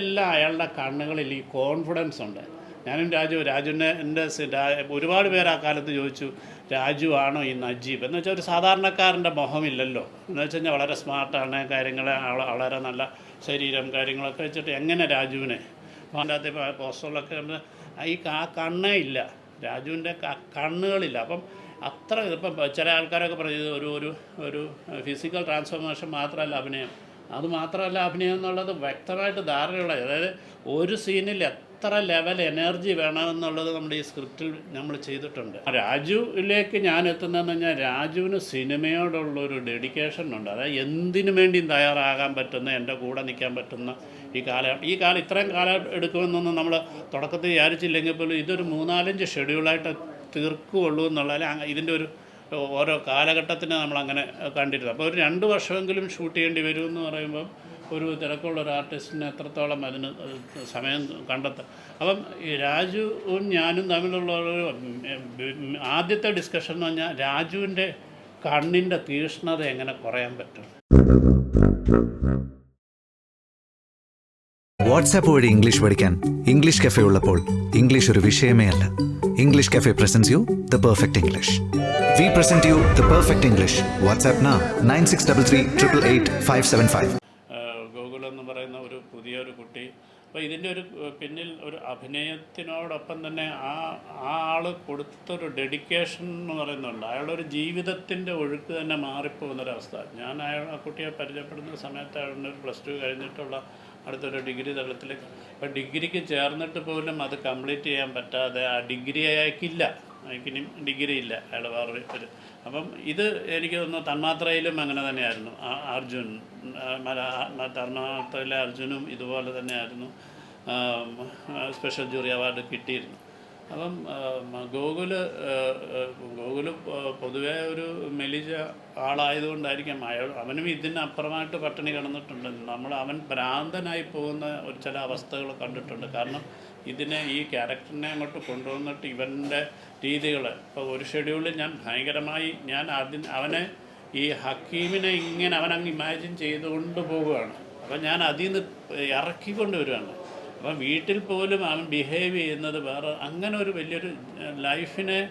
എല്ലാം അയാളുടെ കണ്ണുകളിൽ ഈ കോൺഫിഡൻസ് ഉണ്ട്. ഞാനും രാജു രാജുവിന്റെ എന്റെ ഒരുപാട് പേര് ആ കാലത്ത് ചോദിച്ചു രാജു ആണോ ഈ നജീബ്? എന്ന് വെച്ചാൽ ഒരു സാധാരണക്കാരന്റെ മുഖമില്ലല്ലോ. എന്ന് വെച്ച് കഴിഞ്ഞാൽ വളരെ സ്മാർട്ടാണ് കാര്യങ്ങൾ വളരെ നല്ല ശരീരം കാര്യങ്ങളൊക്കെ വെച്ചിട്ട് എങ്ങനെ രാജുവിനെ? അതിന്റെ അകത്ത് പോസ്റ്ററിലൊക്കെ ഈ ആ കണ്ണേ ഇല്ല. രാജുവിന്റെ കണ്ണുകളില്ല. അപ്പം അത്ര ഇപ്പം ചില ആൾക്കാരൊക്കെ പറയുന്നത് ഒരു ഒരു ഒരു ഫിസിക്കൽ ട്രാൻസ്ഫോർമേഷൻ മാത്രമല്ല അഭിനയം. അത് മാത്രമല്ല അഭിനയം എന്നുള്ളത് വ്യക്തമായിട്ട് ധാരണയുള്ള അതായത് ഒരു സീനിൽ എത്ര ലെവൽ എനർജി വേണമെന്നുള്ളത് നമ്മുടെ ഈ സ്ക്രിപ്റ്റിൽ നമ്മൾ ചെയ്തിട്ടുണ്ട്. രാജുവിലേക്ക് ഞാൻ എത്തുന്നതെന്ന് പറഞ്ഞാൽ രാജുവിന് സിനിമയോടുള്ള ഒരു ഡെഡിക്കേഷൻ ഉണ്ട്. അതായത് എന്തിനു വേണ്ടിയും തയ്യാറാകാൻ പറ്റുന്ന എന്റെ കൂടെ നിൽക്കാൻ പറ്റുന്ന ഈ കാല ഈ കാലം ഇത്രയും കാലം എടുക്കുമെന്നൊന്നും നമ്മൾ തുടക്കത്തിൽ വിചാരിച്ചില്ലെങ്കിൽ പോലും ഇതൊരു മൂന്നാലഞ്ച് ഷെഡ്യൂളായിട്ട് തീർക്കുകയുള്ളൂ എന്നുള്ളതിൽ ഇതിന്റെ ഒരു ഓരോ കാലഘട്ടത്തിന് നമ്മളങ്ങനെ കണ്ടിരുന്നത് അപ്പോൾ ഒരു രണ്ട് വർഷമെങ്കിലും ഷൂട്ട് ചെയ്യേണ്ടി വരുമെന്ന് പറയുമ്പം ഒരു തിരക്കുള്ള ഒരു ആർട്ടിസ്റ്റിന് എത്രത്തോളം അതിന് സമയം കണ്ടെത്താം അപ്പം രാജുവും ഞാനും തമ്മിലുള്ള ഒരു ആദ്യത്തെ ഡിസ്കഷൻ എന്ന് പറഞ്ഞാൽ രാജുവിന്റെ കണ്ണിന്റെ തീഷ്ണത എങ്ങനെ കുറയാൻ പറ്റും? വാട്സാപ്പ് വഴി ഇംഗ്ലീഷ് പഠിക്കാൻ ഇംഗ്ലീഷ് കഫേ ഉള്ളപ്പോൾ ഇംഗ്ലീഷ് ഒരു വിഷയമേ അല്ല. English cafe presents you the perfect English we present you the perfect English WhatsApp നാ nine six double three triple eight five seven five Google എന്ന് പറയുന്ന ഒരു പുതിയൊരു കുട്ടി. അപ്പോൾ ഇതിന്റെ ഒരു പിന്നിൽ ഒരു അഭിനയത്തിനോടൊപ്പം തന്നെ ആ ആ ആൾ കൊടുത്തൊരു ഡെഡിക്കേഷൻ എന്ന് പറയുന്നുണ്ട്. അയാളുടെ ഒരു ജീവിതത്തിന്റെ ഒഴുക്ക് തന്നെ മാറിപ്പോകുന്നൊരവസ്ഥ. ഞാൻ അയാൾ ആ കുട്ടിയെ പരിചയപ്പെടുന്ന സമയത്ത് അയാളുടെ ഒരു പ്ലസ് ടു കഴിഞ്ഞിട്ടുള്ള അടുത്തൊരു ഡിഗ്രി തലത്തിലേക്ക് അപ്പോൾ ഡിഗ്രിക്ക് ചേർന്നിട്ട് പോലും അത് കംപ്ലീറ്റ് ചെയ്യാൻ പറ്റാതെ ആ ഡിഗ്രി അയാൾക്കില്ല. അയാൾക്കിനി ഡിഗ്രി ഇല്ല. അയാൾ വേറെ ഒരു അപ്പം ഇത് എനിക്ക് തോന്നുന്നു തന്മാത്രയിലും അങ്ങനെ തന്നെയായിരുന്നു. അർജുൻ തന്മാത്രയിലെ അർജുനും ഇതുപോലെ തന്നെയായിരുന്നു. സ്പെഷ്യൽ ജൂറി അവാർഡ് കിട്ടിയിരുന്നു. അപ്പം ഗോകുൽ ഗോകുൽ പൊതുവെ പൊതുവേ ഒരു മെലിഞ്ഞ ആളായതുകൊണ്ടായിരിക്കാം. അയാൾ അവനും ഇതിനപ്പുറമായിട്ട് പട്ടിണി കിടന്നിട്ടുണ്ട്. നമ്മൾ അവൻ ഭ്രാന്തനായി പോകുന്ന ഒരു ചില അവസ്ഥകൾ കണ്ടിട്ടുണ്ട്. കാരണം ഇതിനെ ഈ ക്യാരക്ടറിനെ അങ്ങോട്ട് കൊണ്ടുവന്നിട്ട് ഇവന്റെ രീതികൾ. ഇപ്പോൾ ഒരു ഷെഡ്യൂളിൽ ഞാൻ ഭയങ്കരമായി ഞാൻ ആദ്യം അവനെ ഈ ഹക്കീമിനെ ഇങ്ങനെ അവനങ്ങ് ഇമാജിൻ ചെയ്തുകൊണ്ട് പോവുകയാണ്. അപ്പം ഞാൻ അതിൽ നിന്ന് ഇറക്കിക്കൊണ്ട് വരികയാണ് അപ്പം വീട്ടിൽ പോലും അവൻ ബിഹേവ് ചെയ്യുന്നത് വേറെ അങ്ങനെ ഒരു വലിയൊരു ലൈഫിനെ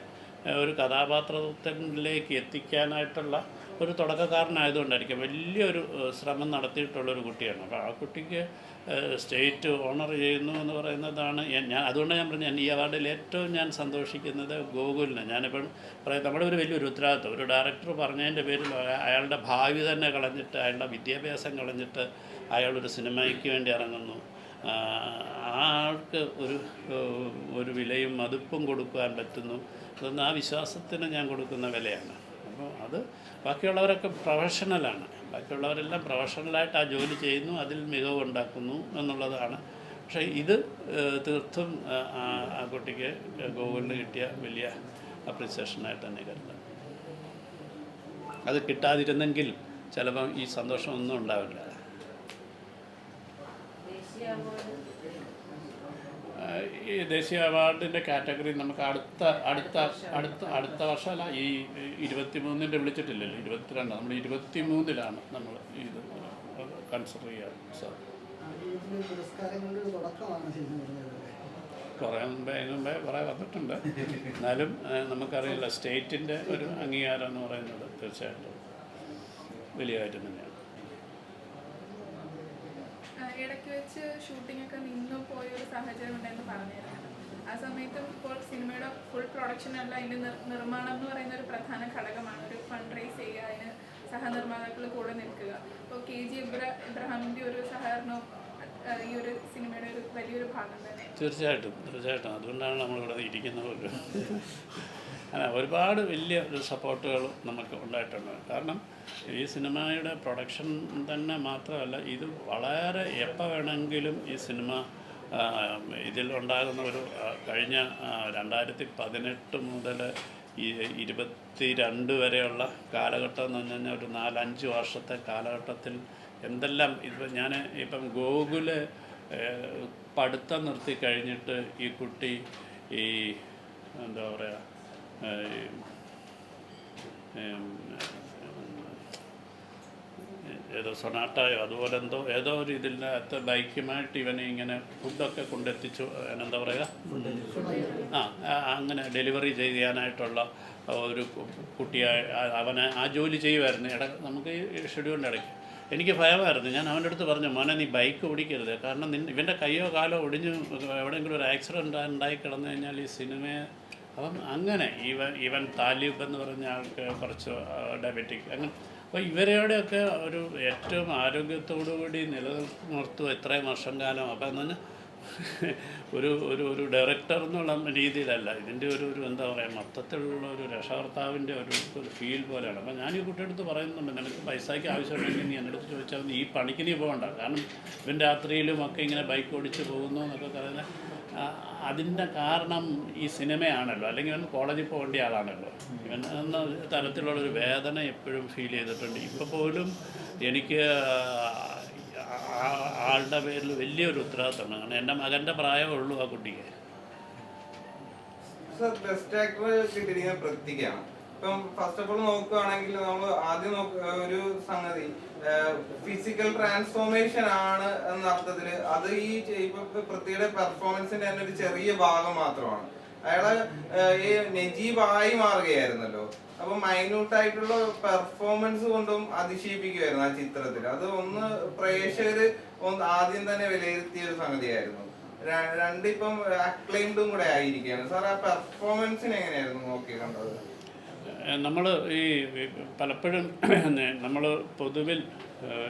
ഒരു കഥാപാത്രത്തിലേക്ക് എത്തിക്കാനായിട്ടുള്ള ഒരു തുടക്കക്കാരനായതുകൊണ്ടായിരിക്കും. വലിയൊരു ശ്രമം നടത്തിയിട്ടുള്ളൊരു കുട്ടിയാണ്. അപ്പോൾ ആ കുട്ടിക്ക് സ്റ്റേറ്റ് ഓണർ ചെയ്യുന്നു എന്ന് പറയുന്നതാണ് ഞാൻ ഞാൻ പറഞ്ഞു ഞാൻ ഈ അവാർഡിൽ ഏറ്റവും ഞാൻ സന്തോഷിക്കുന്നത് ഗോകുലിനെ. ഞാനിപ്പം പറയാം നമ്മുടെ ഒരു വലിയൊരു ഉത്തരവാദിത്വം. ഒരു ഡയറക്ടർ പറഞ്ഞതിന്റെ പേരിൽ അയാളുടെ ഭാവി തന്നെ കളഞ്ഞിട്ട് അയാളുടെ വിദ്യാഭ്യാസം കളഞ്ഞിട്ട് അയാളൊരു സിനിമയ്ക്ക് വേണ്ടി ഇറങ്ങുന്നു. ആൾക്ക് ഒരു ഒരു വിലയും മതിപ്പും കൊടുക്കുവാൻ പറ്റുന്നു. അതൊന്നും ആ വിശ്വാസത്തിന് ഞാൻ കൊടുക്കുന്ന വിലയാണ്. അപ്പോൾ അത് ബാക്കിയുള്ളവരൊക്കെ പ്രൊഫഷണലാണ്. ബാക്കിയുള്ളവരെല്ലാം പ്രൊഫഷണലായിട്ട് ആ ജോലി ചെയ്യുന്നു അതിൽ മികവ് ഉണ്ടാക്കുന്നു എന്നുള്ളതാണ്. പക്ഷേ ഇത് തീർത്തും ആ, കുട്ടിക്ക് ഗൂഗിളിന് കിട്ടിയ വലിയ അപ്രിസിയേഷനായിട്ട് തന്നെ കരുതാം. അത് കിട്ടാതിരുന്നെങ്കിൽ ചിലപ്പം ഈ സന്തോഷമൊന്നും ഉണ്ടാവില്ല. ഈ ദേശീയ അവാർഡിന്റെ കാറ്റഗറി നമുക്ക് അടുത്ത അടുത്ത അടുത്ത അടുത്ത വർഷമല്ല ഈ ഇരുപത്തി മൂന്നിന്റെ വിളിച്ചിട്ടില്ലല്ലോ ഇരുപത്തിരണ്ട് നമ്മൾ ഇരുപത്തി മൂന്നിലാണ് നമ്മൾ ഇത് കൺസിഡർ ചെയ്യാറ് സാർ കുറേ മുമ്പേ മുമ്പേ കുറേ വന്നിട്ടുണ്ട്. എന്നാലും നമുക്കറിയില്ല സ്റ്റേറ്റിന്റെ ഒരു അംഗീകാരം എന്ന് പറയുന്നത് തീർച്ചയായിട്ടും വലിയ കാര്യം തന്നെയാണ്. ഇടയ്ക്ക് വെച്ച് ഷൂട്ടിംഗ് ഒക്കെ നിന്നു പോയ ഒരു സാഹചര്യം ഉണ്ടെന്ന് പറഞ്ഞിരുന്നു. ആ സമയത്തും ഇപ്പോൾ സിനിമയുടെ ഫുൾ പ്രൊഡക്ഷൻ അല്ല അതിന്റെ നിർ- നിർമ്മാണം എന്ന് പറയുന്ന ഒരു പ്രധാന ഘടകമാണ് ഒരു ഫണ്ട് റേസ് ചെയ്യുക അതിന് സഹനിർമ്മാതാക്കൾ കൂടെ നിൽക്കുക. അപ്പോൾ കെ ജി ഇബ്ര ഇബ്രഹാമിന്റെ ഒരു സഹകരണവും ഈ ഒരു സിനിമയുടെ ഒരു വലിയൊരു ഭാഗം തന്നെ. തീർച്ചയായിട്ടും തീർച്ചയായിട്ടും. അതുകൊണ്ടാണ് നമ്മളിവിടെ ഇരിക്കുന്നത്. അങ്ങനെ ഒരുപാട് വലിയ ഒരു സപ്പോർട്ടുകൾ നമുക്ക് ഉണ്ടായിട്ടുണ്ട്. കാരണം ഈ സിനിമയുടെ പ്രൊഡക്ഷൻ തന്നെ മാത്രമല്ല ഇത് വളരെ എപ്പോൾ വേണമെങ്കിലും ഈ സിനിമ ഇതിൽ ഉണ്ടാകുന്ന ഒരു കഴിഞ്ഞ രണ്ടായിരത്തി പതിനെട്ട് മുതൽ ഈ ഇരുപത്തി രണ്ട് വരെയുള്ള കാലഘട്ടം എന്ന് പറഞ്ഞു കഴിഞ്ഞാൽ ഒരു നാലഞ്ച് വർഷത്തെ കാലഘട്ടത്തിൽ എന്തെല്ലാം ഇപ്പം ഞാൻ ഇപ്പം ഗോകുൽ പഠിത്തം നിർത്തി കഴിഞ്ഞിട്ട് ഈ കുട്ടി ഈ എന്താ പറയുക ഏതോ സൊനാട്ടയോ അതുപോലെ എന്തോ ഏതോ ഒരു ഇതിനകത്ത് ബൈക്കുമായിട്ട് ഇവനെ ഇങ്ങനെ ഫുഡൊക്കെ കൊണ്ടെത്തിച്ചു. എന്താ പറയുക? ആ അങ്ങനെ ഡെലിവറി ചെയ്യാനായിട്ടുള്ള ഒരു കുട്ടിയായി കുട്ടിയെ അവനെ ആ ജോലി ചെയ്യുമായിരുന്നു. ഇട നമുക്ക് ഷെഡ്യൂളിന്റെ ഇടയ്ക്ക്. എനിക്ക് ഭയമായിരുന്നു. ഞാൻ അവന്റെ അടുത്ത് പറഞ്ഞു മോനെ നീ ബൈക്ക് ഓടിക്കരുത്. കാരണം നിൻ ഇവന്റെ കയ്യോ കാലോ ഒടിഞ്ഞ് എവിടെയെങ്കിലും ഒരു ആക്സിഡന്റ് ഉണ്ടായി കിടന്നു കഴിഞ്ഞാൽ ഈ സിനിമയെ അപ്പം അങ്ങനെ ഇവൻ ഇവൻ താലിബ് എന്ന് പറഞ്ഞ ആൾക്ക് കുറച്ച് ഡയബറ്റിക് അങ്ങനെ അപ്പോൾ ഇവരോടെയൊക്കെ ഒരു ഏറ്റവും കൂടി നിലനിർത്തുക ഇത്രയും വർഷം കാലം. അപ്പം എന്ന് പറഞ്ഞാൽ ഒരു ഒരു ഒരു ഡയറക്ടർ എന്നുള്ള രീതിയിലല്ല. ഇതിന്റെ ഒരു ഒരു എന്താ പറയുക മൊത്തത്തിലുള്ള ഒരു രക്ഷകർത്താവിന്റെ ഒരു ഒരു ഫീൽ പോലെയാണ്. അപ്പം ഞാൻ ഈ കുട്ടിയെടുത്ത് പറയുന്നുണ്ട് നിനക്ക് പൈസയ്ക്ക് ആവശ്യമുണ്ടെങ്കിൽ നീ എന്റെ അടുത്ത് ചോദിച്ചാൽ ഈ പണിക്ക് നീ പോകണ്ട. കാരണം ഇവൻ രാത്രിയിലും ഒക്കെ ഇങ്ങനെ ബൈക്ക് ഓടിച്ച് പോകുന്നു എന്നൊക്കെ പറയുന്നത് അതിന്റെ കാരണം ഈ സിനിമയാണല്ലോ അല്ലെങ്കിൽ ഇവൻ കോളേജിൽ പോകേണ്ട ആളാണല്ലോ. ഇവൻ എന്ന തരത്തിലുള്ളൊരു വേദന എപ്പോഴും ഫീൽ ചെയ്തിട്ടുണ്ട്. ഇപ്പോൾ പോലും എനിക്ക് ആളുടെ പേരിൽ വലിയൊരു ഉത്തരവാദിത്തമാണ്. കാരണം എന്റെ മകന്റെ പ്രായമേ ഉള്ളൂ ആ കുട്ടിക്ക്. സർ ബെസ്റ്റ് ആക്ടർ കിട്ടിയിരിക്കുന്ന പൃഥ്വിക്കാണ് ഇപ്പം ഫസ്റ്റ് ഓഫ് ഓൾ നോക്കുകയാണെങ്കിൽ നമ്മൾ ആദ്യം ഒരു സംഗതി ഫിസിക്കൽ ട്രാൻസ്ഫോർമേഷൻ ആണ് എന്ന അർത്ഥത്തിൽ അത് ഈ പൃഥ്വിയുടെ പെർഫോമൻസിന്റെ തന്നെ ഒരു ചെറിയ ഭാഗം മാത്രമാണ്. അയാൾ ഈ നജീബായി മാറുകയായിരുന്നല്ലോ. അപ്പൊ മൈന്യൂട്ട് ആയിട്ടുള്ള പെർഫോമൻസ് കൊണ്ടും അതിശയിപ്പിക്കുമായിരുന്നു ആ ചിത്രത്തിൽ അത് ഒന്ന് പ്രേക്ഷകര് ആദ്യം തന്നെ വിലയിരുത്തിയ ഒരു സംഗതിയായിരുന്നു. രണ്ടിപ്പം അക്ലൈംഡും കൂടെ ആയിരിക്കുകയാണ്. സാർ ആ പെർഫോമൻസിന് എങ്ങനെയായിരുന്നു നോക്കി കണ്ടത്? നമ്മൾ ഈ പലപ്പോഴും നമ്മൾ പൊതുവിൽ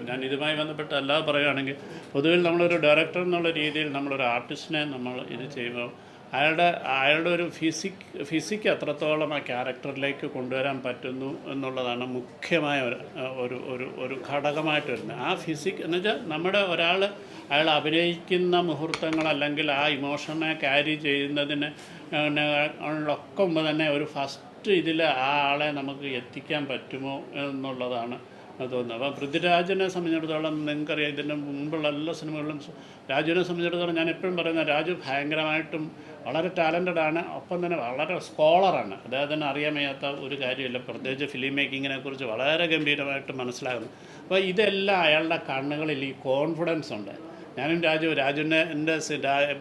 ഞാൻ ഇതുമായി ബന്ധപ്പെട്ട് അല്ലാതെ പറയുകയാണെങ്കിൽ പൊതുവിൽ നമ്മളൊരു ഡയറക്ടർ എന്നുള്ള രീതിയിൽ നമ്മളൊരു ആർട്ടിസ്റ്റിനെ നമ്മൾ ഇത് ചെയ്യുമ്പോൾ അയാളുടെ അയാളുടെ ഒരു ഫിസിക് ഫിസിക് എത്രത്തോളം ആ ക്യാരക്ടറിലേക്ക് കൊണ്ടുവരാൻ പറ്റുന്നു എന്നുള്ളതാണ് മുഖ്യമായ ഒരു ഒരു ഒരു ഒരു ഘടകമായിട്ട് വരുന്നത്. ആ ഫിസിക് എന്ന് വെച്ചാൽ നമ്മുടെ ഒരാൾ അയാൾ അഭിനയിക്കുന്ന മുഹൂർത്തങ്ങൾ അല്ലെങ്കിൽ ആ ഇമോഷനെ ക്യാരി ചെയ്യുന്നതിന് ഒക്കെ മുമ്പ് തന്നെ ഒരു ഫസ്റ്റ് ഇതിൽ ആ ആളെ നമുക്ക് എത്തിക്കാൻ പറ്റുമോ എന്നുള്ളതാണ് തോന്നുന്നത് അപ്പോൾ പൃഥ്വിരാജിനെ സംബന്ധിച്ചിടത്തോളം നിങ്ങൾക്കറിയാം ഇതിന്റെ മുമ്പുള്ള എല്ലാ സിനിമകളിലും രാജുവിനെ സംബന്ധിച്ചിടത്തോളം ഞാൻ എപ്പോഴും പറയുന്ന രാജു ഭയങ്കരമായിട്ടും വളരെ ടാലന്റഡ് ആണ്. ഒപ്പം തന്നെ വളരെ സ്കോളറാണ് അദ്ദേഹത്തിന് അറിയാൻ വയ്യാത്ത ഒരു കാര്യമില്ല. പ്രത്യേകിച്ച് ഫിലിം മേക്കിങ്ങിനെ കുറിച്ച് വളരെ ഗംഭീരമായിട്ട് മനസ്സിലാകുന്നു. അപ്പോൾ ഇതെല്ലാം അയാളുടെ കണ്ണുകളിൽ ഈ കോൺഫിഡൻസ് ഉണ്ട്. ഞാനും രാജു രാജുവിന്റെ എന്റെ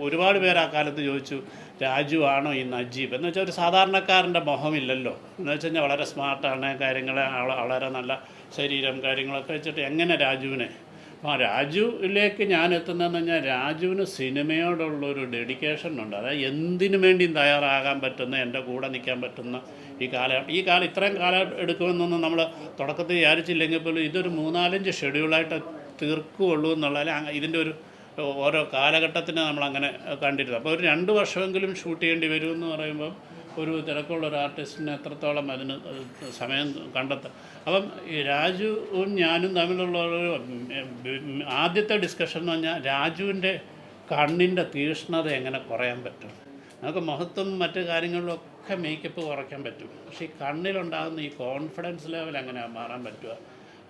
ഒരുപാട് പേര് ആ കാലത്ത് ചോദിച്ചു രാജു ആണോ ഈ നജീബ്? എന്ന് വെച്ചാൽ ഒരു സാധാരണക്കാരന്റെ മുഖമില്ലല്ലോ. എന്ന് വെച്ച് കഴിഞ്ഞാൽ വളരെ സ്മാർട്ടാണ് കാര്യങ്ങൾ വളരെ നല്ല ശരീരം കാര്യങ്ങളൊക്കെ വെച്ചിട്ട് എങ്ങനെ രാജുവിനെ? അപ്പോൾ രാജുവിലേക്ക് ഞാൻ എത്തുന്നതെന്ന് പറഞ്ഞാൽ രാജുവിന് സിനിമയോടുള്ളൊരു ഡെഡിക്കേഷൻ ഉണ്ട്. അതായത് എന്തിനു വേണ്ടിയും തയ്യാറാകാൻ പറ്റുന്ന എന്റെ കൂടെ നിൽക്കാൻ പറ്റുന്ന ഈ കാല ഈ കാലം ഇത്രയും കാലം എടുക്കുമെന്നൊന്നും നമ്മൾ തുടക്കത്തിൽ വിചാരിച്ചില്ലെങ്കിൽ പോലും ഇതൊരു മൂന്നാലഞ്ച് ഷെഡ്യൂളായിട്ട് തീർക്കുകയുള്ളൂ എന്നുള്ളതിൽ ഇതിന്റെ ഒരു ഓരോ കാലഘട്ടത്തിന് നമ്മളങ്ങനെ കണ്ടിരുന്നത് അപ്പോൾ ഒരു രണ്ട് വർഷമെങ്കിലും ഷൂട്ട് ചെയ്യേണ്ടി വരും എന്ന് പറയുമ്പം ഒരു തിരക്കുള്ള ഒരു ആർട്ടിസ്റ്റിന് എത്രത്തോളം അതിന് സമയം കണ്ടെത്താം അപ്പം രാജുവും ഞാനും തമ്മിലുള്ള ഒരു ആദ്യത്തെ ഡിസ്കഷൻ എന്ന് പറഞ്ഞാൽ രാജുവിന്റെ കണ്ണിന്റെ തീഷ്ണത എങ്ങനെ കുറയാൻ പറ്റും? നമുക്ക് മുഖത്തും മറ്റു കാര്യങ്ങളിലൊക്കെ മേക്കപ്പ് കുറയ്ക്കാൻ പറ്റും. പക്ഷേ ഈ കണ്ണിലുണ്ടാകുന്ന ഈ കോൺഫിഡൻസ് ലെവൽ എങ്ങനെ മാറാൻ പറ്റുക?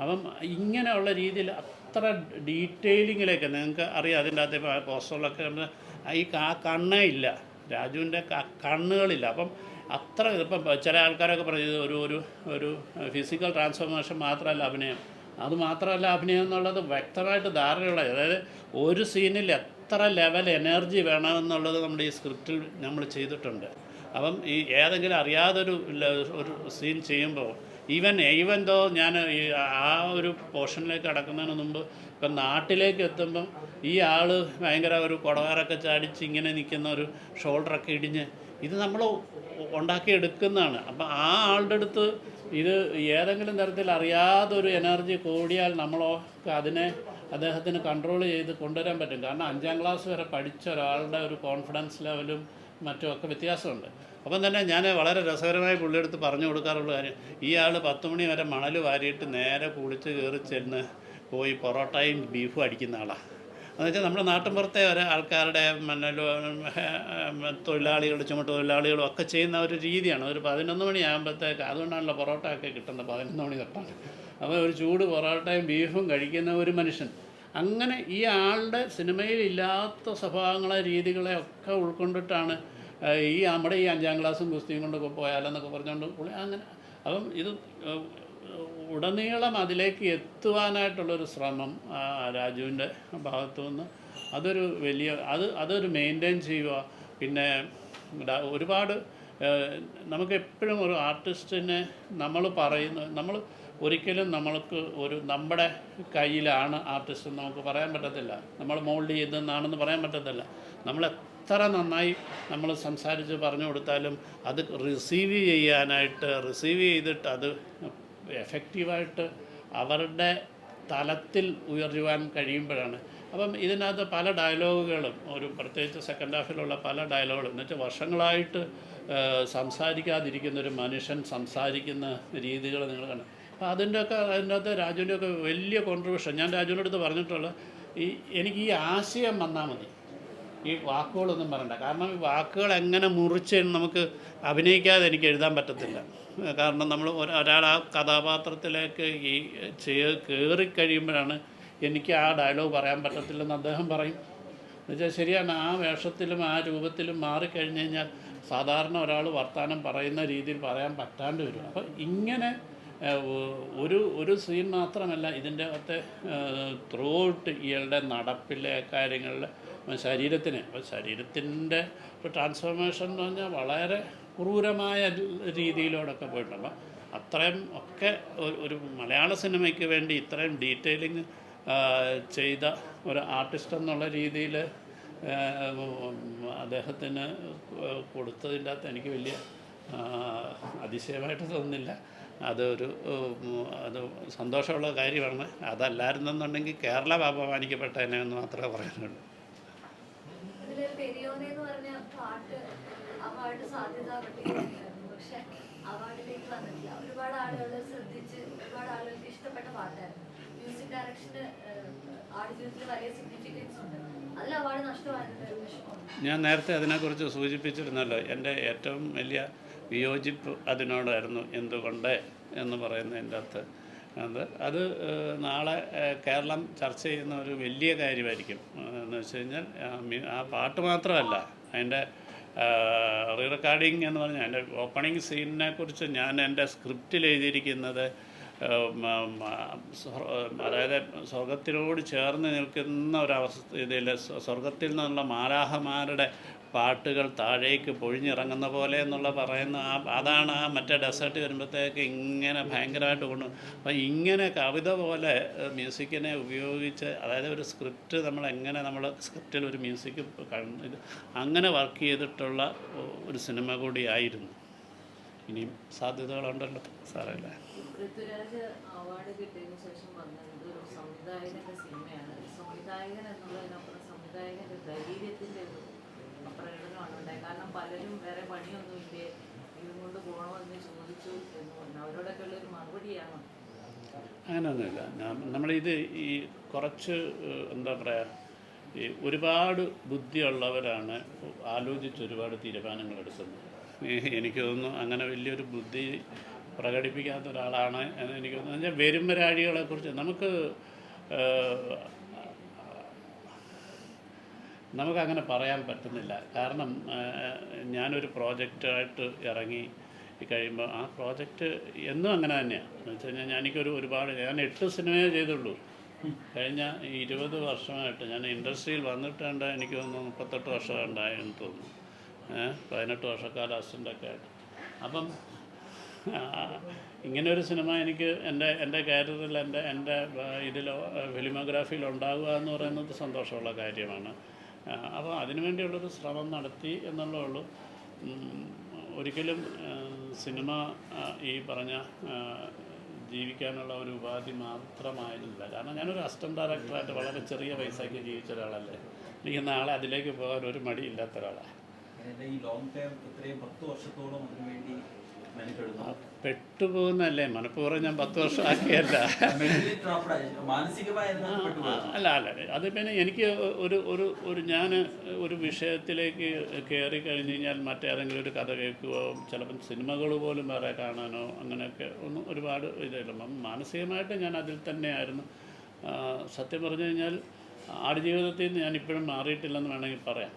അപ്പം ഇങ്ങനെയുള്ള രീതിയിൽ അത്ര ഡീറ്റെയിലിങ്ങിലേക്ക് നിങ്ങൾക്ക് അറിയാം. അതിന്റെ അകത്ത് പോസ്റ്ററിലൊക്കെ ഈ കണ്ണേ ഇല്ല. രാജുവിന്റെ കണ്ണുകളില്ല. അപ്പം അത്ര ഇപ്പം ചില ആൾക്കാരൊക്കെ പറയുന്നത് ഒരു ഒരു ഒരു ഫിസിക്കൽ ട്രാൻസ്ഫോർമേഷൻ മാത്രമല്ല അഭിനയം. അത് മാത്രമല്ല അഭിനയം എന്നുള്ളത് വ്യക്തമായിട്ട് ധാരണയുള്ള അതായത് ഒരു സീനിൽ എത്ര ലെവൽ എനർജി വേണമെന്നുള്ളത് നമ്മുടെ ഈ സ്ക്രിപ്റ്റിൽ നമ്മൾ ചെയ്തിട്ടുണ്ട്. അപ്പം ഈ ഏതെങ്കിലും അറിയാതൊരു ഒരു സീൻ ചെയ്യുമ്പോൾ ഈവൻ ഈവൻ ദോ ഞാൻ ആ ഒരു പോർഷനിലേക്ക് കടക്കുന്നതിന് മുമ്പ് ഇപ്പം നാട്ടിലേക്ക് എത്തുമ്പം ഈ ആൾ ഭയങ്കര ഒരു കുടവാറൊക്കെ ചാടിച്ച് ഇങ്ങനെ നിൽക്കുന്ന ഒരു ഷോൾഡറൊക്കെ ഇടിഞ്ഞ് ഇത് നമ്മൾ ഉണ്ടാക്കിയെടുക്കുന്നതാണ്. അപ്പം ആ ആളുടെ അടുത്ത് ഇത് ഏതെങ്കിലും തരത്തിൽ അറിയാതൊരു എനർജി കൂടിയാൽ നമ്മളോ അതിനെ അദ്ദേഹത്തിന് കൺട്രോൾ ചെയ്ത് കൊണ്ടുവരാൻ പറ്റും. കാരണം അഞ്ചാം ക്ലാസ് വരെ പഠിച്ച ഒരാളുടെ ഒരു കോൺഫിഡൻസ് ലെവലും മറ്റുമൊക്കെ വ്യത്യാസമുണ്ട്. അപ്പം തന്നെ ഞാൻ വളരെ രസകരമായി പുള്ളിയെടുത്ത് പറഞ്ഞു കൊടുക്കാറുള്ള കാര്യം ഈ ആൾ പത്ത് മണി വരെ മണൽ വാരിയിട്ട് നേരെ കുളിച്ച് കയറി ചെന്ന് പോയി പൊറോട്ടയും ബീഫും അടിക്കുന്ന ആളാണ് എന്ന് വെച്ചാൽ നമ്മുടെ നാട്ടിൻപുറത്തെ ആൾക്കാരുടെ തൊഴിലാളികൾ ചുമട്ട് തൊഴിലാളികളും ഒക്കെ ചെയ്യുന്ന ഒരു രീതിയാണ്. ഒരു പതിനൊന്ന് മണിയാകുമ്പോഴത്തേക്ക് അതുകൊണ്ടാണല്ലോ പൊറോട്ട ഒക്കെ കിട്ടുന്നത് പതിനൊന്ന് മണി തൊട്ടാണ്. അപ്പോൾ ഒരു ചൂട് പൊറോട്ടയും ബീഫും കഴിക്കുന്ന ഒരു മനുഷ്യൻ. അങ്ങനെ ഈ ആളുടെ സിനിമയിൽ ഇല്ലാത്ത സ്വഭാവങ്ങളെ രീതികളെ ഒക്കെ ഉൾക്കൊണ്ടിട്ടാണ് ഈ നമ്മുടെ ഈ അഞ്ചാം ക്ലാസ്സും ഗുസ്തിയും കൊണ്ടൊക്കെ പോയാലെന്നൊക്കെ പറഞ്ഞുകൊണ്ട് പുള്ളി അങ്ങനെ അപ്പം ഇത് ഉടനീളം അതിലേക്ക് എത്തുവാനായിട്ടുള്ളൊരു ശ്രമം രാജുവിന്റെ ഭാഗത്തു നിന്ന് അതൊരു വലിയ അത് അതൊരു മെയിന്റെയിൻ ചെയ്യുക പിന്നെ ഒരുപാട് നമുക്ക് എപ്പോഴും ഒരു ആർട്ടിസ്റ്റിനെ നമ്മൾ പറയുന്ന നമ്മൾ ഒരിക്കലും നമ്മൾക്ക് ഒരു നമ്മുടെ കയ്യിലാണ് ആർട്ടിസ്റ്റ് നമുക്ക് പറയാൻ പറ്റത്തില്ല. നമ്മൾ മോൾഡ് ചെയ്തെന്നാണെന്ന് പറയാൻ പറ്റത്തില്ല. നമ്മൾ എത്ര നന്നായി നമ്മൾ സംസാരിച്ച് പറഞ്ഞു കൊടുത്താലും അത് റിസീവ് ചെയ്യാനായിട്ട് റിസീവ് ചെയ്തിട്ട് അത് എഫക്റ്റീവായിട്ട് അവരുടെ തലത്തിൽ ഉയരുവാൻ കഴിയുമ്പോഴാണ്. അപ്പം ഇതിനകത്ത് പല ഡയലോഗുകളും ഒരു പ്രത്യേകിച്ച് സെക്കൻഡ് ഹാഫിലുള്ള പല ഡയലോഗുകളും എന്നുവെച്ചാൽ വർഷങ്ങളായിട്ട് സംസാരിക്കാതിരിക്കുന്ന ഒരു മനുഷ്യൻ സംസാരിക്കുന്ന രീതികൾ നിങ്ങൾ കണ്ടു അപ്പോൾ അതിന്റെയൊക്കെ അതിന്റെ അകത്ത് രാജുവിന്റെയൊക്കെ വലിയ കോൺട്രിബ്യൂഷൻ ഞാൻ രാജുവിന്റെ അടുത്ത് പറഞ്ഞിട്ടുള്ള ഈ എനിക്ക് ഈ ആശയം വന്നാൽ മതി. ഈ വാക്കുകളൊന്നും പറയണ്ട. കാരണം ഈ വാക്കുകൾ എങ്ങനെ മുറിച്ച് നമുക്ക് അഭിനയിക്കാതെ എനിക്ക് എഴുതാൻ പറ്റത്തില്ല. കാരണം നമ്മൾ ഒരാൾ ആ കഥാപാത്രത്തിലേക്ക് ഈ കയറി കഴിയുമ്പോഴാണ് എനിക്ക് ആ ഡയലോഗ് പറയാൻ പറ്റത്തില്ലെന്ന് അദ്ദേഹം പറയും. എന്നുവെച്ചാൽ ശരിയാണ് ആ വേഷത്തിലും ആ രൂപത്തിലും മാറിക്കഴിഞ്ഞ് കഴിഞ്ഞാൽ സാധാരണ ഒരാൾ വർത്തമാനം പറയുന്ന രീതിയിൽ പറയാൻ പറ്റാണ്ട് വരും. അപ്പം ഇങ്ങനെ ഒരു ഒരു സീൻ മാത്രമല്ല ഇതിന്റെ അകത്തെ ത്രൂ ഔട്ട് ഇയാളുടെ നടപ്പിലെ കാര്യങ്ങളിൽ ശരീരത്തിന്. ശരീരത്തിന്റെ ഒരു ട്രാൻസ്ഫോർമേഷൻ എന്ന് പറഞ്ഞാൽ വളരെ ക്രൂരമായ രീതിയിലൂടെയൊക്കെ പോയിട്ടുണ്ട്. അപ്പം അത്രയും ഒക്കെ ഒരു- മലയാള സിനിമയ്ക്ക് വേണ്ടി ഇത്രയും ഡീറ്റെയിലിങ് ചെയ്ത ഒരു ആർട്ടിസ്റ്റ് എന്നുള്ള രീതിയിൽ അദ്ദേഹത്തിന് കൊടുത്തതിന്റെ അകത്ത് എനിക്ക് വലിയ അതിശയമായിട്ട് തോന്നുന്നില്ല. അതൊരു അത് സന്തോഷമുള്ള കാര്യമാണ്. അതല്ലായിരുന്നെന്നുണ്ടെങ്കിൽ കേരള അപമാനിക്കപ്പെട്ടതിനെ എന്ന് മാത്രമേ പറയാനുള്ളൂ എന്ന് പറഞ്ഞ പാട്ട് പക്ഷെ അവാർഡിലേക്ക് ഒരുപാട് ആളുകൾ ഇഷ്ടപ്പെട്ട മ്യൂസിക് വലിയ സിഗ്നിഫിക്കൻസ് ഉണ്ട്. അവാർഡ് ഞാൻ നേരത്തെ അതിനെക്കുറിച്ച് സൂചിപ്പിച്ചിരുന്നല്ലോ. എന്റെ ഏറ്റവും വലിയ വിയോജിപ്പ് അതിനോടായിരുന്നു. എന്തുകൊണ്ട് എന്ന് പറയുന്നതിന്റെ അകത്ത് അത് അത് നാളെ കേരളം ചർച്ച ചെയ്യുന്ന ഒരു വലിയ കാര്യമായിരിക്കും. എന്ന് വെച്ച് കഴിഞ്ഞാൽ ആ പാട്ട് മാത്രമല്ല അതിന്റെ റീ റെക്കോർഡിങ് എന്ന് പറഞ്ഞാൽ എന്റെ ഓപ്പണിംഗ് സീനിനെ കുറിച്ച് ഞാൻ എന്റെ സ്ക്രിപ്റ്റിൽ എഴുതിയിരിക്കുന്നത് അതായത് സ്വർഗത്തിനോട് ചേർന്ന് നിൽക്കുന്ന ഒരവസ്ഥ ഇതിൽ സ്വർഗത്തിൽ നിന്നുള്ള മാലാഹമാരുടെ പാട്ടുകൾ താഴേക്ക് പൊഴിഞ്ഞിറങ്ങുന്ന പോലെ എന്നുള്ള പറയുന്ന ആ അതാണ് ആ മറ്റേ ഡെസേർട്ട് വരുമ്പോഴത്തേക്ക് ഇങ്ങനെ ഭയങ്കരമായിട്ട് കൊണ്ടു അപ്പം ഇങ്ങനെ കവിത പോലെ മ്യൂസിക്കിനെ ഉപയോഗിച്ച് അതായത് ഒരു സ്ക്രിപ്റ്റ് നമ്മൾ എങ്ങനെ നമ്മൾ സ്ക്രിപ്റ്റിൽ ഒരു മ്യൂസിക് അങ്ങനെ വർക്ക് ചെയ്തിട്ടുള്ള ഒരു സിനിമ കൂടിയായിരുന്നു. ഇനിയും സാധ്യതകളുണ്ടല്ലോ പൃഥ്വിരാജ് അവാർഡ് വന്നത് ഒരു സിനിമയാണ്. സംവിധായകൻ എന്നുള്ളതിനപ്പുറം സംവിധായകന്റെ ധൈര്യത്തിന്റെ ഒരു പ്രകടനമാണ് ഉണ്ടായത് കാരണം പലരും വേറെ പണിയൊന്നുമില്ലേ ഇതും കൊണ്ട് പോകണമെന്ന് ചോദിച്ചു എന്ന് പറഞ്ഞു. അവരോടൊക്കെ ഉള്ള ഒരു മറുപടിയാണ്. അങ്ങനെയൊന്നുമില്ല നമ്മളിത് ഈ കുറച്ച് എന്താ പറയുക ഈ ഒരുപാട് ബുദ്ധിയുള്ളവരാണ് ആലോചിച്ച് ഒരുപാട് തീരുമാനങ്ങൾ എടുക്കുന്നത്. എനിക്ക് തോന്നുന്നു അങ്ങനെ വലിയൊരു ബുദ്ധി പ്രകടിപ്പിക്കാത്ത ഒരാളാണ് എന്ന് എനിക്ക് തോന്നുന്നു. എന്നുവെച്ചാൽ വരും വരാഴികളെക്കുറിച്ച് നമുക്ക് നമുക്കങ്ങനെ പറയാൻ പറ്റുന്നില്ല. കാരണം ഞാനൊരു പ്രോജക്റ്റായിട്ട് ഇറങ്ങി കഴിയുമ്പോൾ ആ പ്രോജക്റ്റ് എന്നും അങ്ങനെ തന്നെയാണ് എന്ന് വെച്ച് കഴിഞ്ഞാൽ ഞാനിക്കൊരു ഒരുപാട് ഞാൻ എട്ട് സിനിമയെ ചെയ്തുള്ളൂ. കഴിഞ്ഞ ഇരുപത് വർഷമായിട്ട് ഞാൻ ഇൻഡസ്ട്രിയിൽ വന്നിട്ടുണ്ട് എനിക്ക് തോന്നുന്നു മുപ്പത്തെട്ട് വർഷം ഉണ്ടായെന്ന് തോന്നുന്നു പതിനെട്ട് വർഷക്കാല അസിസ്റ്റന്റൊക്കെ ആയിട്ട്. അപ്പം ഇങ്ങനെ ഒരു സിനിമ എനിക്ക് എന്റെ എന്റെ കാര്യത്തിൽ എന്റെ എന്റെ ഇതിലോ ഫിലിമോഗ്രാഫിയിൽ ഉണ്ടാകുക എന്ന് പറയുന്നത് സന്തോഷമുള്ള കാര്യമാണ്. അപ്പോൾ അതിനുവേണ്ടിയുള്ളൊരു ശ്രമം നടത്തി എന്നുള്ളേ ഉള്ളൂ. ഒരിക്കലും സിനിമ ഈ പറഞ്ഞ ജീവിക്കാനുള്ള ഒരു ഉപാധി മാത്രമായിരുന്നില്ല. കാരണം ഞാനൊരു അസിസ്റ്റന്റ് ഡയറക്ടറായിട്ട് വളരെ ചെറിയ പൈസയ്ക്ക് ജീവിച്ച ഒരാളല്ലേ. എനിക്ക് നാളെ അതിലേക്ക് പോകാൻ ഒരു മടിയില്ലാത്ത ഒരാളാണ് ഈ ലോങ് ടേം ഇത്രയും പത്ത് വർഷത്തോളം അതിനു വേണ്ടി മെനക്കെടുന്നു പെട്ടുപോകുന്നല്ലേ? മനഃപൂർവം ഞാൻ പത്ത് വർഷമാക്കിയല്ല. അല്ല അല്ല അത് പിന്നെ എനിക്ക് ഒരു ഒരു ഒരു ഞാൻ ഒരു വിഷയത്തിലേക്ക് കയറി കഴിഞ്ഞ് കഴിഞ്ഞാൽ മറ്റേതെങ്കിലും ഒരു കഥ കേൾക്കുകയോ ചിലപ്പം സിനിമകൾ പോലും വേറെ കാണാനോ അങ്ങനെയൊക്കെ ഒന്നും ഒരുപാട് ഇതില്ല അപ്പം മാനസികമായിട്ട് ഞാൻ അതിൽ തന്നെയായിരുന്നു. സത്യം പറഞ്ഞു കഴിഞ്ഞാൽ ആടുജീവിതത്തിൽ നിന്ന് ഞാൻ ഇപ്പോഴും മാറിയിട്ടില്ലെന്ന് വേണമെങ്കിൽ പറയാം.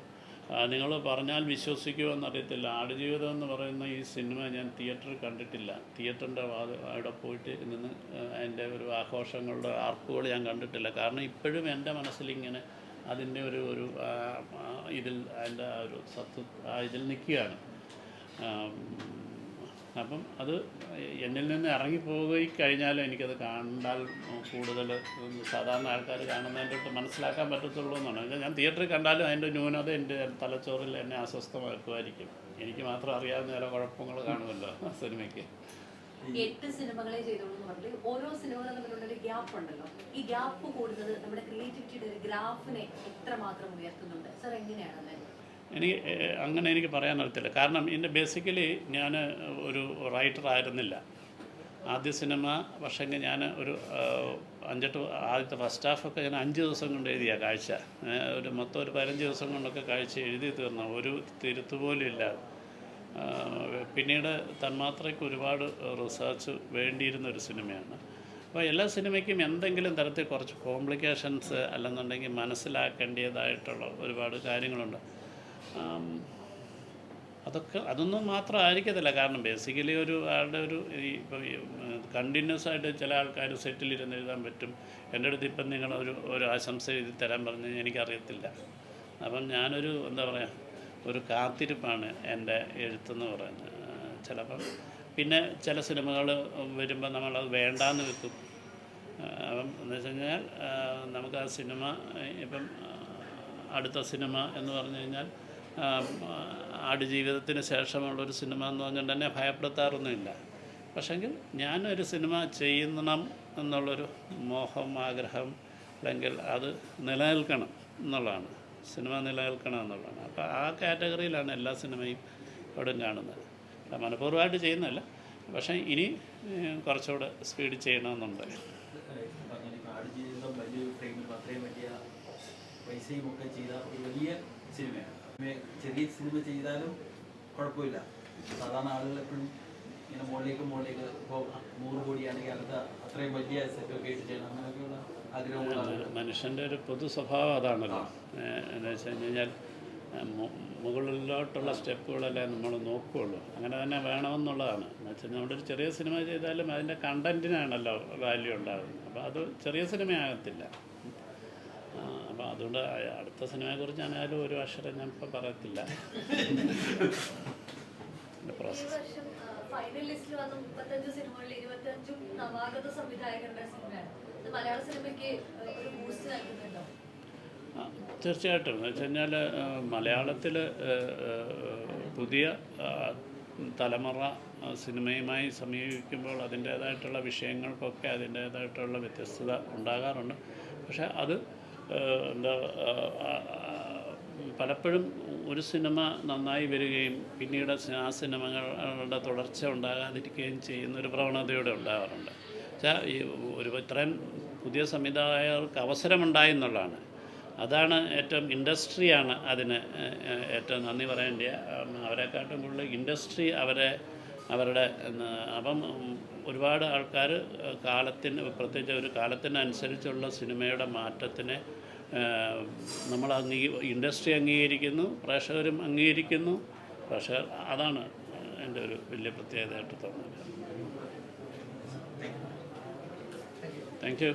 നിങ്ങൾ പറഞ്ഞാൽ വിശ്വസിക്കുമോ എന്നറിയത്തില്ല. ആടുജീവിതം എന്ന് പറയുന്ന ഈ സിനിമ ഞാൻ തിയേറ്ററിൽ കണ്ടിട്ടില്ല. തിയേറ്ററിന്റെ അവിടെ പോയിട്ട് നിന്ന് അതിന്റെ ഒരു ആഘോഷങ്ങളുടെ ആർപ്പുകൾ ഞാൻ കണ്ടിട്ടില്ല. കാരണം ഇപ്പോഴും എന്റെ മനസ്സിലിങ്ങനെ അതിന്റെ ഒരു ഒരു ഇതിൽ അതിന്റെ ഒരു സത്വ ഇതിൽ നിൽക്കുകയാണ്. അപ്പം അത് എന്നിൽ നിന്ന് ഇറങ്ങിപ്പോയി കഴിഞ്ഞാലും എനിക്കത് കണ്ടാൽ കൂടുതൽ സാധാരണ ആൾക്കാർ കാണുന്നതിന്റെ അടുത്ത് മനസ്സിലാക്കാൻ പറ്റത്തുള്ളൂ എന്നാണ്. ഞാൻ തിയേറ്ററിൽ കണ്ടാലും അതിന്റെ ന്യൂനത എന്റെ തലച്ചോറിൽ എന്നെ അസ്വസ്ഥമാക്കുമായിരിക്കും. എനിക്ക് മാത്രം അറിയാവുന്ന ചില കുഴപ്പങ്ങൾ കാണുമല്ലോ ആ സിനിമയ്ക്ക്. എട്ട് സിനിമകളെ ചെയ്തോളൂ ഓരോ സിനിമകളും ഗ്യാപ്പ് ഉണ്ടല്ലോ. ഈ ഗ്യാപ്പ് കൂടുന്നത് നമ്മുടെ ക്രിയേറ്റിവിറ്റിയുടെ ഒരു ഗ്രാഫിനെ എത്രമാത്രം ഉയർത്തുന്നുണ്ട്? സർ എങ്ങനെയാണ് അത്? എനിക്ക് അങ്ങനെ എനിക്ക് പറയാൻ അറിയത്തില്ല. കാരണം എന്റെ ബേസിക്കലി ഞാൻ ഒരു റൈറ്റർ ആയിരുന്നില്ല. ആദ്യ സിനിമ പക്ഷേങ്കിൽ ഞാൻ ഒരു അഞ്ചെട്ട് ആദ്യത്തെ ഫസ്റ്റ് ഹാഫൊക്കെ ഞാൻ അഞ്ച് ദിവസം കൊണ്ട് എഴുതിയ കാഴ്ച. ഒരു മൊത്തം ഒരു പതിനഞ്ച് ദിവസം കൊണ്ടൊക്കെ കാഴ്ച എഴുതി തീർന്ന ഒരു തിരുത്തുപോലും ഇല്ലാതെ ഇല്ല. പിന്നീട് തന്മാത്രയ്ക്ക് ഒരുപാട് റിസർച്ച് വേണ്ടിയിരുന്ന ഒരു സിനിമയാണ്. അപ്പോൾ എല്ലാ സിനിമയ്ക്കും എന്തെങ്കിലും തരത്തിൽ കുറച്ച് കോംപ്ലിക്കേഷൻസ് അല്ലെന്നുണ്ടെങ്കിൽ മനസ്സിലാക്കേണ്ടതായിട്ടുള്ള ഒരുപാട് കാര്യങ്ങളുണ്ട്. അതൊക്കെ അതൊന്നും മാത്രം ആയിരിക്കത്തില്ല. കാരണം ബേസിക്കലി ഒരു ആളുടെ ഒരു ഈ ഇപ്പോൾ കണ്ടിന്യൂസ് ആയിട്ട് ചില ആൾക്കാർ സെറ്റിലിരുന്ന് എഴുതാൻ പറ്റും. എന്റെ അടുത്ത് ഇപ്പം നിങ്ങൾ ഒരു ഒരു ആശംസ എഴുതി തരാൻ പറഞ്ഞു എനിക്കറിയത്തില്ല. അപ്പം ഞാനൊരു എന്താ പറയുക ഒരു കാത്തിരിപ്പാണ് എന്റെ എഴുത്തെന്ന് പറയുന്നത്. ചിലപ്പം പിന്നെ ചില സിനിമകൾ വരുമ്പോൾ നമ്മളത് വേണ്ടാന്ന് വെക്കും. അപ്പം എന്ന് വെച്ച് കഴിഞ്ഞാൽ നമുക്ക് ആ സിനിമ ഇപ്പം അടുത്ത സിനിമ എന്ന് പറഞ്ഞു കഴിഞ്ഞാൽ ആടുജീവിതത്തിന് ശേഷമുള്ളൊരു സിനിമ എന്ന് പറഞ്ഞുകൊണ്ട് തന്നെ ഭയപ്പെടുത്താറൊന്നുമില്ല. പക്ഷെങ്കിൽ ഞാനൊരു സിനിമ ചെയ്യണം എന്നുള്ളൊരു മോഹം ആഗ്രഹം അല്ലെങ്കിൽ അത് നിലനിൽക്കണം എന്നുള്ളതാണ്. സിനിമ നിലനിൽക്കണം എന്നുള്ളതാണ്. അപ്പോൾ ആ കാറ്റഗറിയിലാണ് എല്ലാ സിനിമയും ഇവിടും കാണുന്നത്. മനഃപൂർവമായിട്ട് ചെയ്യുന്നതല്ല. പക്ഷേ ഇനി കുറച്ചുകൂടെ സ്പീഡ് ചെയ്യണമെന്നുണ്ട്. വലിയൊരു ഫ്രെയിമിൽ വലിയ പൈസയും ഒക്കെ ചെയ്ത ഒരു വലിയ സിനിമയാണ്. ചെറിയ സിനിമ ചെയ്താലും കുഴപ്പമില്ല. സാധാരണ ആളുകൾ എപ്പോഴും ഇങ്ങനെ മുകളിലേക്ക് മുകളിലേക്ക് ഇപ്പോൾ നൂറ് കോടിയാണെങ്കിൽ അടുത്ത അത്രയും വലിയ സെറ്റൊക്കെ ഇട്ട് ചെയ്യണം അങ്ങനെയൊക്കെയുള്ള ആഗ്രഹങ്ങളാണ് മനുഷ്യന്റെ ഒരു പൊതു സ്വഭാവം അതാണല്ലോ. എന്താ വെച്ച് കഴിഞ്ഞാൽ മുകളിലോട്ടുള്ള സ്റ്റെപ്പുകളല്ലേ നമ്മൾ നോക്കുകയുള്ളൂ അങ്ങനെ തന്നെ വേണമെന്നുള്ളതാണ്. എന്ന് വെച്ചാൽ ഒരു ചെറിയ സിനിമ ചെയ്താലും അതിന്റെ കണ്ടന്റിനാണല്ലോ വാല്യൂ ഉണ്ടാകുന്നത് അപ്പോൾ അത് ചെറിയ അപ്പോൾ അതുകൊണ്ട് അടുത്ത സിനിമയെക്കുറിച്ച് ഞാനായാലും ഒരു അക്ഷരം ഞാൻ ഇപ്പം പറയത്തില്ല. പ്രോസസ് ഫൈനൽ ലിസ്റ്റിൽ വന്ന മുപ്പത്തഞ്ച് സിനിമകളിൽ ഇരുപത്തഞ്ചും നവാഗത സംവിധായകരുടെ സിനിമയാണ്. ഇത് മലയാള സിനിമയ്ക്ക് ഒരു ബൂസ്റ്റ് നൽകുന്നുണ്ടോ? ആ, തീർച്ചയായിട്ടും. എന്ന് വെച്ച് കഴിഞ്ഞാൽ മലയാളത്തിൽ പുതിയ തലമുറ സിനിമയുമായി സമീപിക്കുമ്പോൾ അതിന്റേതായിട്ടുള്ള വിഷയങ്ങൾക്കൊക്കെ അതിന്റേതായിട്ടുള്ള വ്യത്യസ്തത ഉണ്ടാകാറുണ്ട്. പക്ഷേ അത് എന്താ പലപ്പോഴും ഒരു സിനിമ നന്നായി വരികയും പിന്നീട് ആ സിനിമകളുടെ തുടർച്ച ഉണ്ടാകാതിരിക്കുകയും ചെയ്യുന്ന ഒരു പ്രവണതയോടെ ഉണ്ടാകാറുണ്ട് വെച്ചാൽ ഈ ഒരു ഇത്രയും പുതിയ സംവിധായകർക്ക് അവസരമുണ്ടായി എന്നുള്ളതാണ്. അതാണ് ഏറ്റവും ഇൻഡസ്ട്രിയാണ് അതിന് ഏറ്റവും നന്ദി പറയേണ്ട അവരെക്കാട്ടും കൂടുതൽ ഇൻഡസ്ട്രി അവരെ അവരുടെ അപ്പം ഒരുപാട് ആൾക്കാർ കാലത്തിന് പ്രത്യേകിച്ച് ഒരു കാലത്തിനനുസരിച്ചുള്ള സിനിമയുടെ മാറ്റത്തിനെ നമ്മൾ അംഗീ ഇൻഡസ്ട്രി അംഗീകരിക്കുന്നു പ്രേക്ഷകരും അംഗീകരിക്കുന്നു. പ്രേക്ഷകർ അതാണ് എന്റെ ഒരു വലിയ പ്രത്യേകതയായിട്ട് തോന്നുന്നത്. Thank you